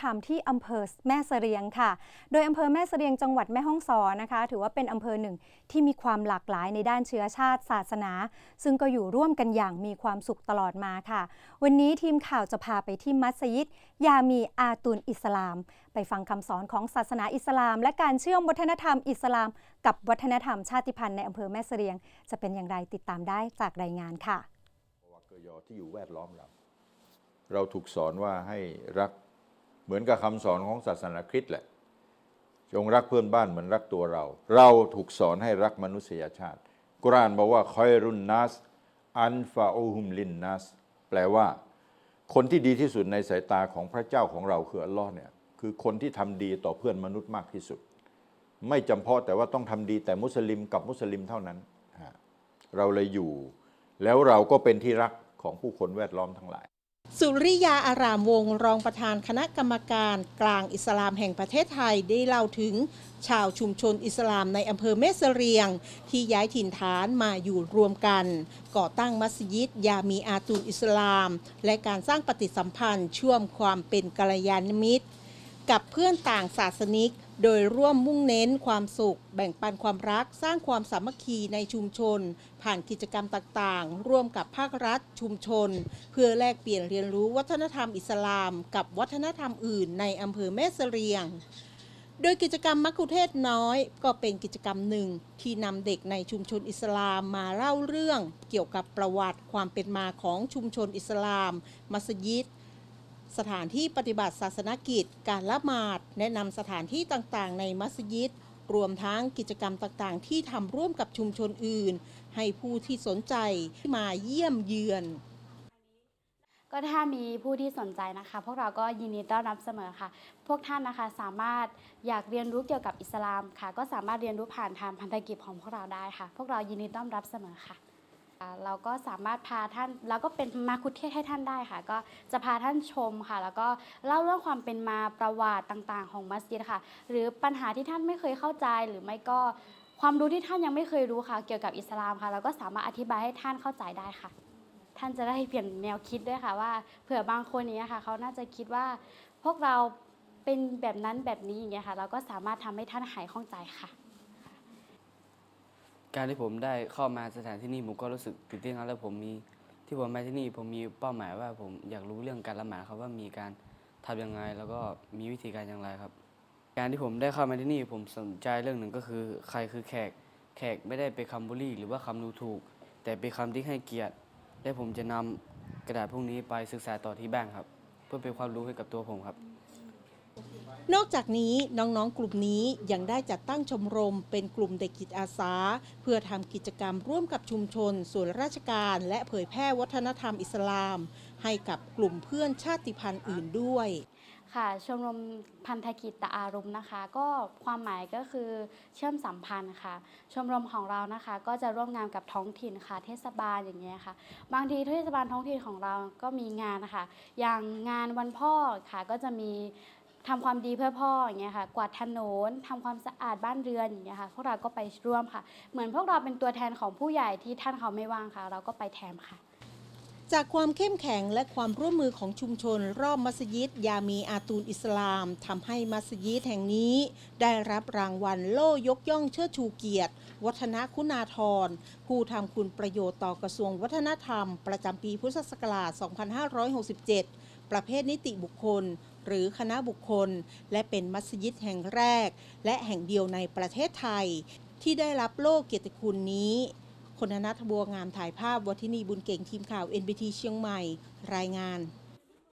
ธรรมที่อำเภอแม่เสรียงค่ะ โดยอำเภอแม่เสรียงจังหวัดแม่ฮ่องสอนนะคะ ถือว่าเป็นอำเภอหนึ่งที่มีความหลากหลายในด้านเชื้อชาติศาสนา ซึ่งก็อยู่ร่วมกันอย่างมีความสุขตลอดมาค่ะ วันนี้ทีมข่าวจะพาไปที่มัสยิด ยามีอาตุนอิสลาม ไปฟังคำสอนของศาสนาอิสลาม และการเชื่อมวัฒนธรรมอิสลาม กับวัฒนธรรมชาติพันธุ์ในอำเภอแม่เสรียง จะเป็นอย่างไรติดตามได้จากรายงานค่ะวกยที่อยู่แวดล้อมเราเราถูกสอนว่าให้รัก เหมือนกับคำสอนของศาสนาคริสต์แหละ จงรักเพื่อนบ้านเหมือนรักตัวเรา เราถูกสอนให้รักมนุษยชาติ กุรานบอกว่าคอยรุนนัสอันฟาอูฮุมลินนัสแปลว่า คนที่ดีที่สุดในสายตาของพระเจ้าของเราคืออัลลอฮ์เนี่ยคือคนที่ทำดีต่อเพื่อนมนุษย์มากที่สุด ไม่จำเพาะแต่ว่าต้องทำดีแต่มุสลิมกับมุสลิมเท่านั้นฮะเราเลยอยู่ แล้วเราก็เป็นที่รักของผู้คนแวดล้อมทั้งหลาย สุริยาอารามวงศรองประธานคณะกรรมการกลางอิสลามแห่งประเทศไทยได้เล่าถึงชาวชุมชนอิสลามในอำเภอเมสเสรียง ที่ย้ายถิ่นฐานมาอยู่รวมกัน ก่อตั้งมัสยิดยามีอาตูนอิสลาม และการสร้างปฏิสัมพันธ์เชื่อมความเป็นกัลยาณมิตร กับเพื่อนต่างศาสนิก โดยร่วมมุ่งเน้นความสุข แบ่งปันความรัก สร้างความสามัคคีในชุมชน ผ่านกิจกรรมต่างๆ ร่วมกับภาครัฐชุมชน เพื่อแลกเปลี่ยนเรียนรู้วัฒนธรรมอิสลาม กับวัฒนธรรมอื่นในอำเภอแม่เสรียง โดยกิจกรรมมักคุเทศน้อย ก็เป็นกิจกรรมหนึ่ง ที่นำเด็กในชุมชนอิสลามมาเล่าเรื่อง เกี่ยวกับประวัติความเป็นมาของชุมชนอิสลาม มัสยิด สถานที่ปฏิบัติศาสนกิจ การละหมาด แนะนำสถานที่ต่างๆ ในมัสยิด รวมทั้งกิจกรรมต่างๆ ที่ทำร่วมกับชุมชนอื่น ให้ผู้ที่สนใจมาเยี่ยมเยือน ก็ถ้ามีผู้ที่สนใจนะคะ พวกเราก็ยินดีต้อนรับเสมอค่ะ พวกท่านนะคะสามารถอยากเรียนรู้เกี่ยวกับอิสลามค่ะ ก็สามารถเรียนรู้ผ่านทางพันธกิจของพวกเราได้ค่ะ พวกเรายินดีต้อนรับเสมอค่ะ เราก็สามารถพาท่านแล้วก็เป็นมาคุเทศให้ท่านได้ค่ะ ก็จะพาท่านชมค่ะ แล้วก็เล่าเรื่องความเป็นมาประวัติต่างๆ ของมัสยิดค่ะ หรือปัญหาที่ท่านไม่เคยเข้าใจหรือไม่ก็ความรู้ที่ท่านยังไม่เคยรู้ค่ะ เกี่ยวกับอิสลามค่ะ เราก็สามารถอธิบายให้ท่านเข้าใจได้ค่ะ ท่านจะได้เปลี่ยนแนวคิดด้วยค่ะ ว่าเผื่อบางคนนี้ค่ะ เขาน่าจะคิดว่าพวกเราเป็นแบบนั้นแบบนี้อย่างเงี้ยค่ะ เราก็สามารถทำให้ท่านหายข้องใจค่ะ การที่ผมได้เข้ามาสถานที่นี่ผมก็รู้สึกตื่นเต้นครับแล้วผมมีที่ผมมาที่นี่ผมมีเป้าหมายว่าผมอยากรู้เรื่องการละหมาดครับว่ามีการทำยังไงแล้วก็มีวิธีการอย่างไรครับ การที่ผมได้เข้ามาที่นี่ผมสนใจเรื่องหนึ่งก็คือ ใครคือแขก แขกไม่ได้ไปนคำบุรี่ หรือว่าคำดูถูก แต่เป็นคำที่ให้เกียรติ และผมจะนำกระดาษพวกนี้ไปศึกษาต่อที่บ้านครับ เพื่อเป็นความรู้ให้กับตัวผมครับ นอกจากนี้น้องๆ กลุ่มนี้ยังได้จัดตั้งชมรมเป็นกลุ่มเด็กจิตอาสา เพื่อทำกิจกรรมร่วมกับชุมชน ส่วนราชการ และเผยแพร่วัฒนธรรมอิสลาม ให้กับกลุ่มเพื่อนชาติพันธุ์อื่นด้วยค่ะชมรมพันธกิจตะอารมณ์นะคะ ก็ความหมายก็คือเชื่อมสัมพันธ์ค่ะ ชมรมของเรานะคะ ก็จะร่วมงานกับท้องถิ่นค่ะ เทศบาลอย่างเงี้ยค่ะ บางทีเทศบาลท้องถิ่นของเราก็มีงานนะคะอย่างงานวันพ่อค่ะก็จะมี ทำความดีเพื่อพ่ออย่างเงี้ยค่ะ กวาดถนนทำความสะอาดบ้านเรือนอย่างเงี้ยค่ะ พวกเราก็ไปร่วมค่ะ เหมือนพวกเราเป็นตัวแทนของผู้ใหญ่ที่ท่านเขาไม่ว่างค่ะ เราก็ไปแทนค่ะ จากความเข้มแข็งและความร่วมมือของชุมชน รอบมัสยิด ยามีอาตูนอิสลามทำให้มัสยิดแห่งนี้ ได้รับรางวัลโล่ยกย่องเชิดชูเกียรติ วัฒนคุณาธร ผู้ทำคุณประโยชน์ต่อกระทรวงวัฒนธรรม ประจำปีพุทธศักราช 2567ประเภทนิติบุคคล หรือคณะบุคคล และเป็นมัสยิดแห่งแรก และแห่งเดียวในประเทศไทย ที่ได้รับโล่เกียรติคุณนี้ คนนัทบัวงามถ่ายภาพวัฒนีบุญเก่งทีมข่าว NBT เชียงใหม่ รายงาน